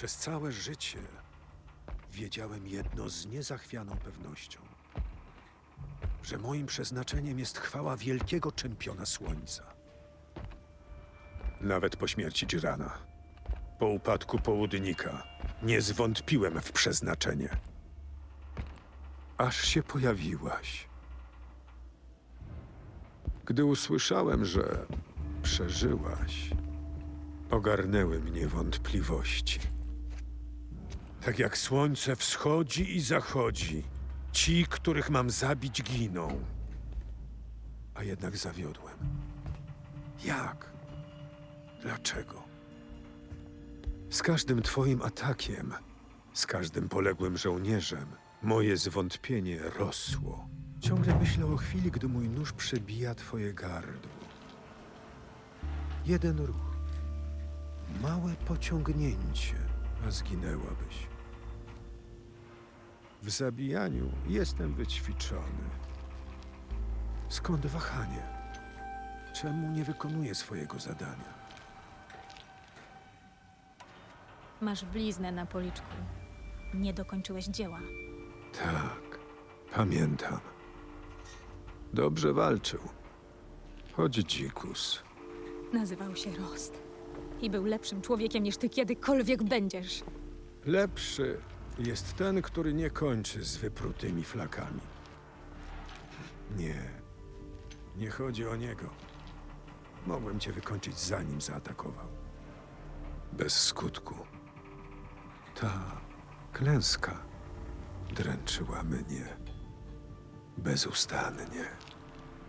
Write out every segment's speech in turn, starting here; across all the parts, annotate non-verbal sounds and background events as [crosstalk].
Przez całe życie wiedziałem jedno z niezachwianą pewnością. Że moim przeznaczeniem jest chwała wielkiego czempiona słońca. Nawet po śmierci Jirana, po upadku południka, nie zwątpiłem w przeznaczenie. Aż się pojawiłaś. Gdy usłyszałem, że przeżyłaś, ogarnęły mnie wątpliwości. Tak jak słońce wschodzi i zachodzi, ci, których mam zabić, giną. A jednak zawiodłem. Jak? Dlaczego? Z każdym twoim atakiem, z każdym poległym żołnierzem, moje zwątpienie rosło. Ciągle myślę o chwili, gdy mój nóż przebija twoje gardło. Jeden ruch. Małe pociągnięcie, a zginęłabyś. W zabijaniu jestem wyćwiczony. Skąd wahanie? Czemu nie wykonuję swojego zadania? Masz bliznę na policzku. Nie dokończyłeś dzieła. Tak, pamiętam. Dobrze walczył. Chodź, dzikus. Nazywał się Rost. I był lepszym człowiekiem niż ty kiedykolwiek będziesz. Lepszy jest ten, który nie kończy z wyprutymi flakami. Nie, nie chodzi o niego. Mogłem cię wykończyć zanim zaatakował. Bez skutku. Ta klęska dręczyła mnie. Bezustannie.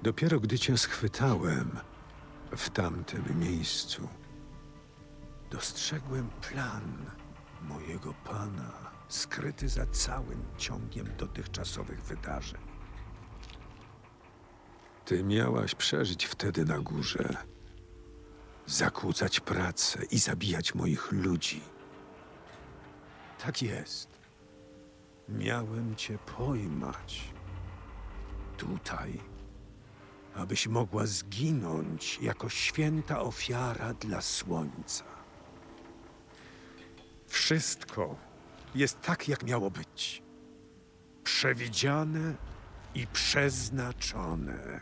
Dopiero gdy cię schwytałem w tamtym miejscu, dostrzegłem plan mojego pana, skryty za całym ciągiem dotychczasowych wydarzeń. Ty miałaś przeżyć wtedy na górze, zakłócać pracę i zabijać moich ludzi. Tak jest. Miałem cię pojmać. Tutaj, abyś mogła zginąć jako święta ofiara dla słońca. Wszystko jest tak, jak miało być. Przewidziane i przeznaczone.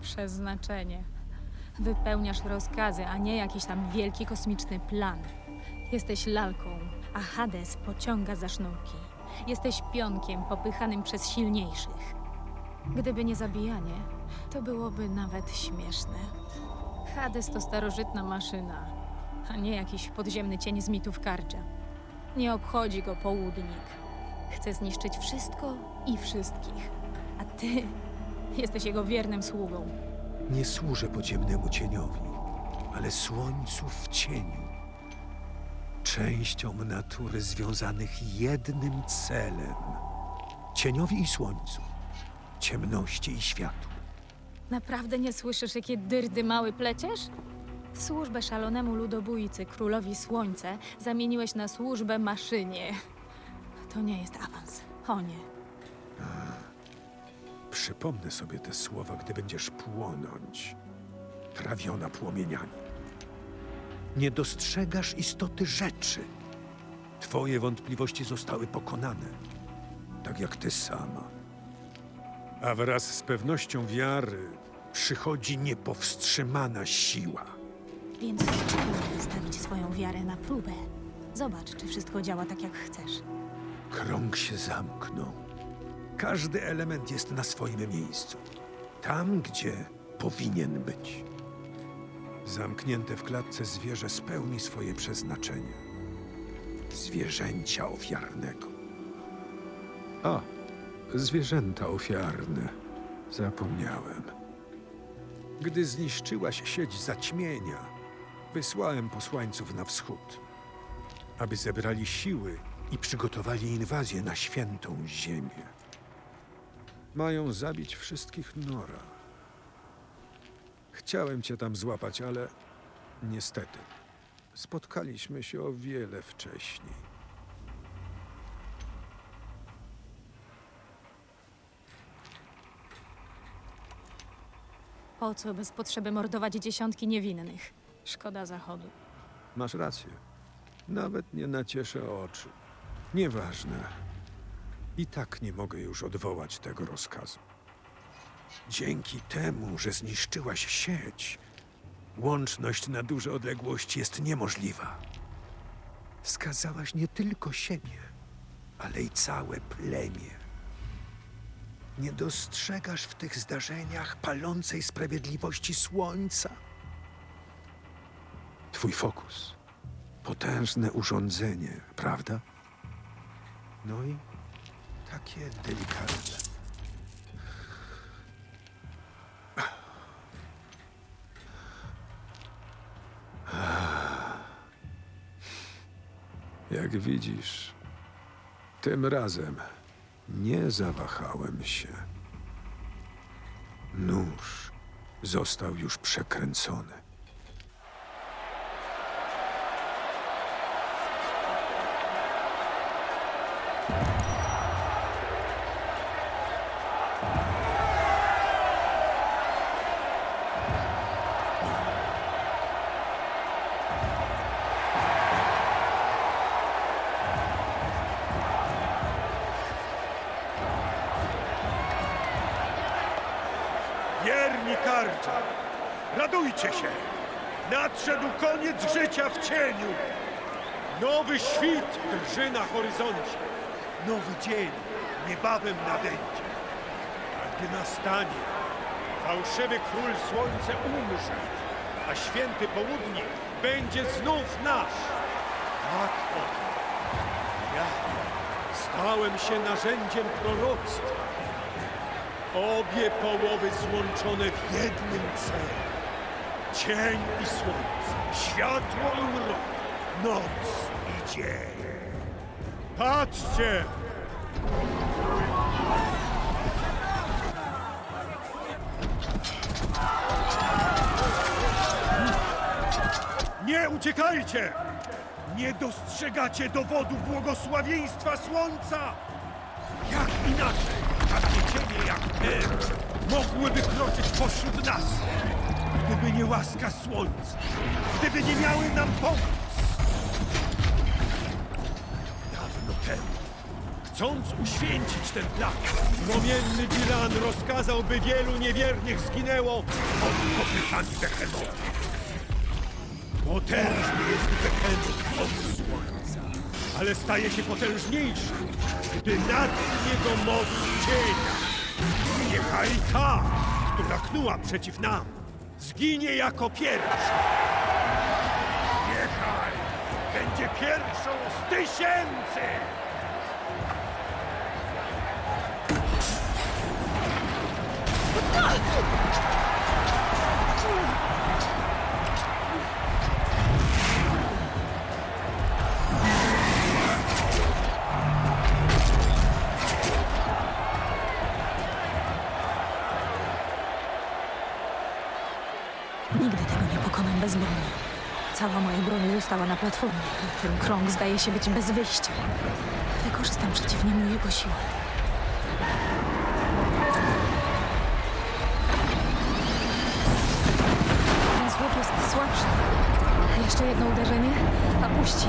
Przeznaczenie. Wypełniasz rozkazy, a nie jakiś tam wielki kosmiczny plan. Jesteś lalką, a Hades pociąga za sznurki. Jesteś pionkiem popychanym przez silniejszych. Gdyby nie zabijanie, to byłoby nawet śmieszne. Hades to starożytna maszyna, a nie jakiś podziemny cień z mitów Karcza. Nie obchodzi go południk. Chce zniszczyć wszystko i wszystkich. A ty [laughs] jesteś jego wiernym sługą. Nie służę podziemnemu cieniowi, ale słońcu w cieniu. Częścią natury związanych jednym celem. Cieniowi i słońcu. Ciemności i światłu. Naprawdę nie słyszysz, jakie dyrdy mały pleciesz? Służbę szalonemu ludobójcy, królowi słońce, zamieniłeś na służbę maszynie. To nie jest awans. O nie. Przypomnę sobie te słowa, gdy będziesz płonąć, trawiona płomieniami. Nie dostrzegasz istoty rzeczy. Twoje wątpliwości zostały pokonane, tak jak ty sama. A wraz z pewnością wiary przychodzi niepowstrzymana siła. Więc spróbuj wystawić swoją wiarę na próbę. Zobacz, czy wszystko działa tak, jak chcesz. Krąg się zamknął. Każdy element jest na swoim miejscu. Tam, gdzie powinien być. Zamknięte w klatce zwierzę spełni swoje przeznaczenie. Zwierzęcia ofiarnego. A, zwierzęta ofiarne. Zapomniałem. Gdy zniszczyłaś sieć zaćmienia, wysłałem posłańców na wschód, aby zebrali siły i przygotowali inwazję na świętą ziemię. Mają zabić wszystkich Nora. Chciałem cię tam złapać, ale niestety spotkaliśmy się o wiele wcześniej. Po co bez potrzeby mordować dziesiątki niewinnych? Szkoda Zachodu. Masz rację. Nawet nie nacieszę oczu. Nieważne. I tak nie mogę już odwołać tego rozkazu. Dzięki temu, że zniszczyłaś sieć, łączność na duże odległości jest niemożliwa. Skazałaś nie tylko siebie, ale i całe plemię. Nie dostrzegasz w tych zdarzeniach palącej sprawiedliwości słońca? Twój fokus. Potężne urządzenie, prawda? No i takie delikatne. Jak widzisz, tym razem nie zawahałem się. Nóż został już przekręcony. Radujcie się! Nadszedł koniec życia w cieniu! Nowy świt drży na horyzoncie. Nowy dzień niebawem nadejdzie. A gdy nastanie, fałszywy król słońce umrze, a święty południe będzie znów nasz. Tak oto. Ja stałem się narzędziem proroctwa. Obie połowy złączone w jednym celu. Cień i słońce, światło i mrok, noc i dzień. Patrzcie! Nie uciekajcie! Nie dostrzegacie dowodu błogosławieństwa słońca! Jak inaczej takie cienie jak te mogły wykroczyć pośród nas, gdyby nie łaska słońca, gdyby nie miały nam pomóc? Dawno temu, chcąc uświęcić ten plan, promienny Dilan rozkazał, by wielu niewiernych zginęło pod kopytami Behemota. Potężny jest Behemoth od słońca, ale staje się potężniejszy, gdy nadchnie go moc cienia. Niechaj ta, która knuła przeciw nam, zginie jako pierwsza. Niechaj będzie pierwszą z tysięcy! Nigdy bez broni. Cała moja broń została na platformie. Ten krąg zdaje się być bez wyjścia. Wykorzystam przeciw niemu jego siłę. Ten słup jest słabszy. Jeszcze jedno uderzenie, a puści.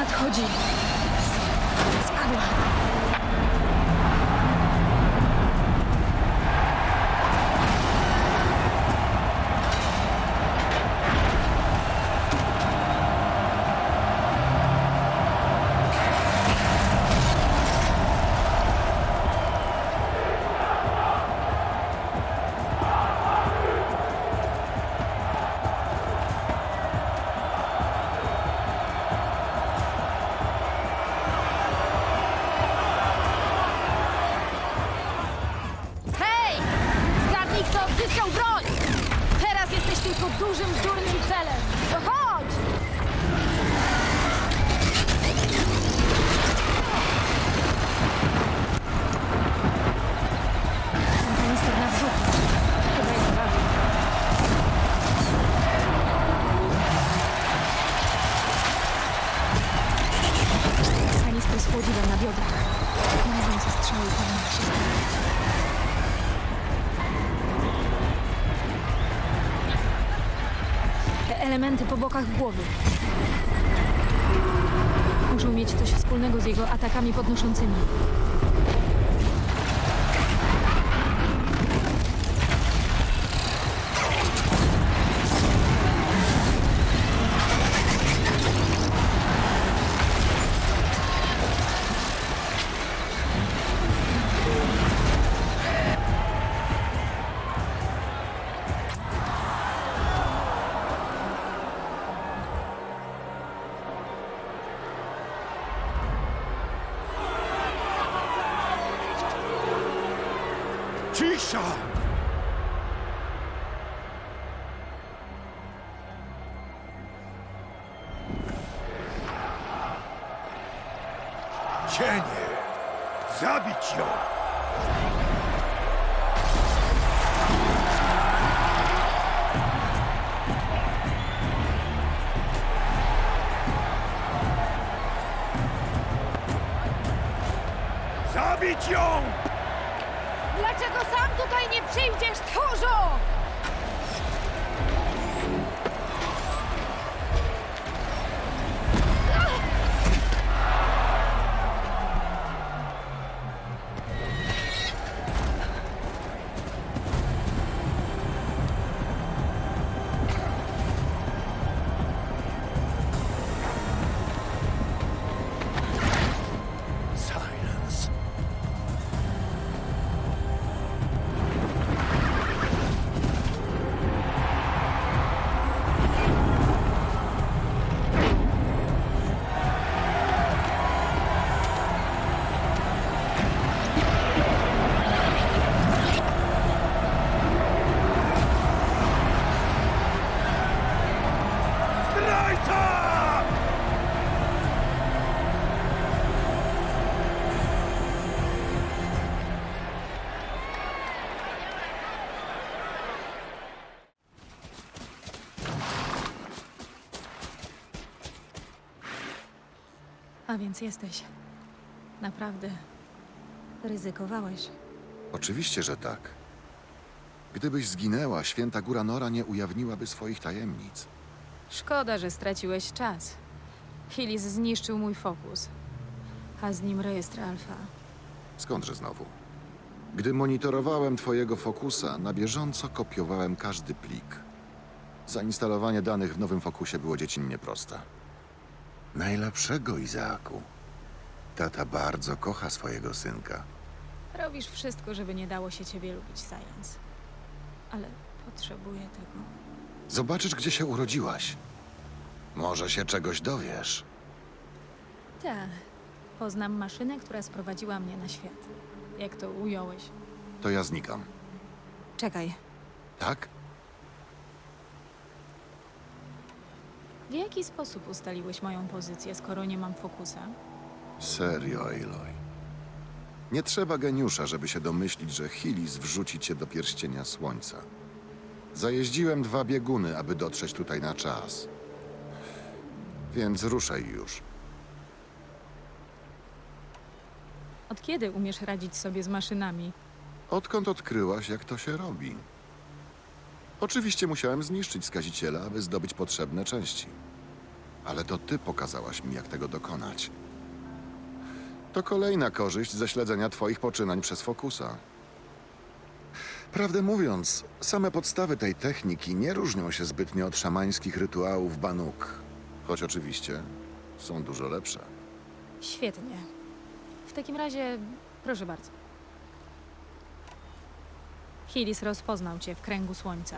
Nadchodzi. Spadła. Chłodziwem na biodrach. Mrożące strzały powinny się. Te elementy po bokach głowy. Muszą mieć coś wspólnego z jego atakami podnoszącymi. Zabić ją! Zabić ją! Dlaczego sam tutaj nie przyjdziesz, tchórzu? Zdrajca! A więc jesteś. Naprawdę. Ryzykowałeś. Oczywiście, że tak. Gdybyś zginęła, święta góra Nora nie ujawniłaby swoich tajemnic. Szkoda, że straciłeś czas. Hilis zniszczył mój fokus. A z nim rejestr alfa. Skądże znowu? Gdy monitorowałem twojego fokusa, na bieżąco kopiowałem każdy plik. Zainstalowanie danych w nowym fokusie było dziecinnie proste. Najlepszego, Izaaku. Tata bardzo kocha swojego synka. Robisz wszystko, żeby nie dało się ciebie lubić, Science. Ale potrzebuję tego. Zobaczysz, gdzie się urodziłaś. Może się czegoś dowiesz. Tak. Poznam maszynę, która sprowadziła mnie na świat. Jak to ująłeś? To ja znikam. Czekaj. Tak? W jaki sposób ustaliłeś moją pozycję, skoro nie mam fokusa? Serio, Aloy. Nie trzeba geniusza, żeby się domyślić, że Hilis wrzuci cię do pierścienia słońca. Zajeździłem dwa bieguny, aby dotrzeć tutaj na czas. Więc ruszaj już. Od kiedy umiesz radzić sobie z maszynami? Odkąd odkryłaś, jak to się robi? Oczywiście musiałem zniszczyć skaziciela, aby zdobyć potrzebne części. Ale to ty pokazałaś mi, jak tego dokonać. To kolejna korzyść ze śledzenia twoich poczynań przez Fokusa. Prawdę mówiąc, same podstawy tej techniki nie różnią się zbytnio od szamańskich rytuałów Banuk. Choć oczywiście są dużo lepsze. Świetnie. W takim razie, proszę bardzo. Hilis rozpoznał cię w kręgu słońca.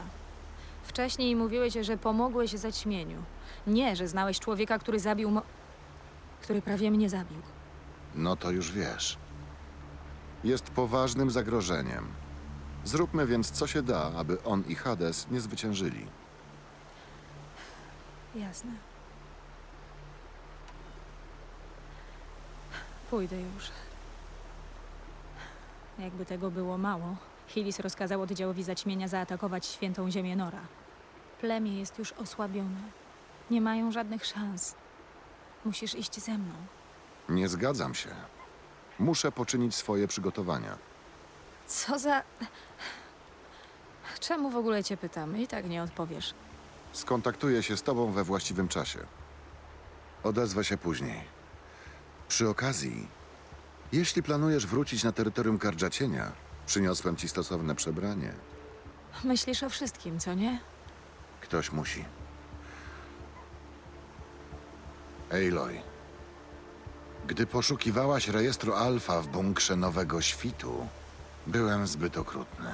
Wcześniej mówiłeś, że pomogłeś zaćmieniu. Nie, że znałeś człowieka, który zabił mo... który prawie mnie zabił. No to już wiesz. Jest poważnym zagrożeniem. Zróbmy więc co się da, aby on i Hades nie zwyciężyli. Jasne. Pójdę już. Jakby tego było mało, Hilis rozkazał oddziałowi zaćmienia zaatakować świętą ziemię Nora. Plemię jest już osłabione. Nie mają żadnych szans. Musisz iść ze mną. Nie zgadzam się. Muszę poczynić swoje przygotowania. Co za. Czemu w ogóle cię pytam? I tak nie odpowiesz. Skontaktuję się z tobą we właściwym czasie. Odezwę się później. Przy okazji, jeśli planujesz wrócić na terytorium Kardżacienia, przyniosłem ci stosowne przebranie. Myślisz o wszystkim, co nie? Ktoś musi. Aloy, gdy poszukiwałaś rejestru Alfa w bunkrze Nowego Świtu, byłem zbyt okrutny.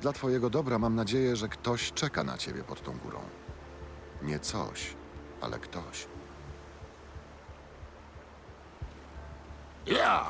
Dla twojego dobra mam nadzieję, że ktoś czeka na ciebie pod tą górą. Nie coś, ale ktoś. Ja!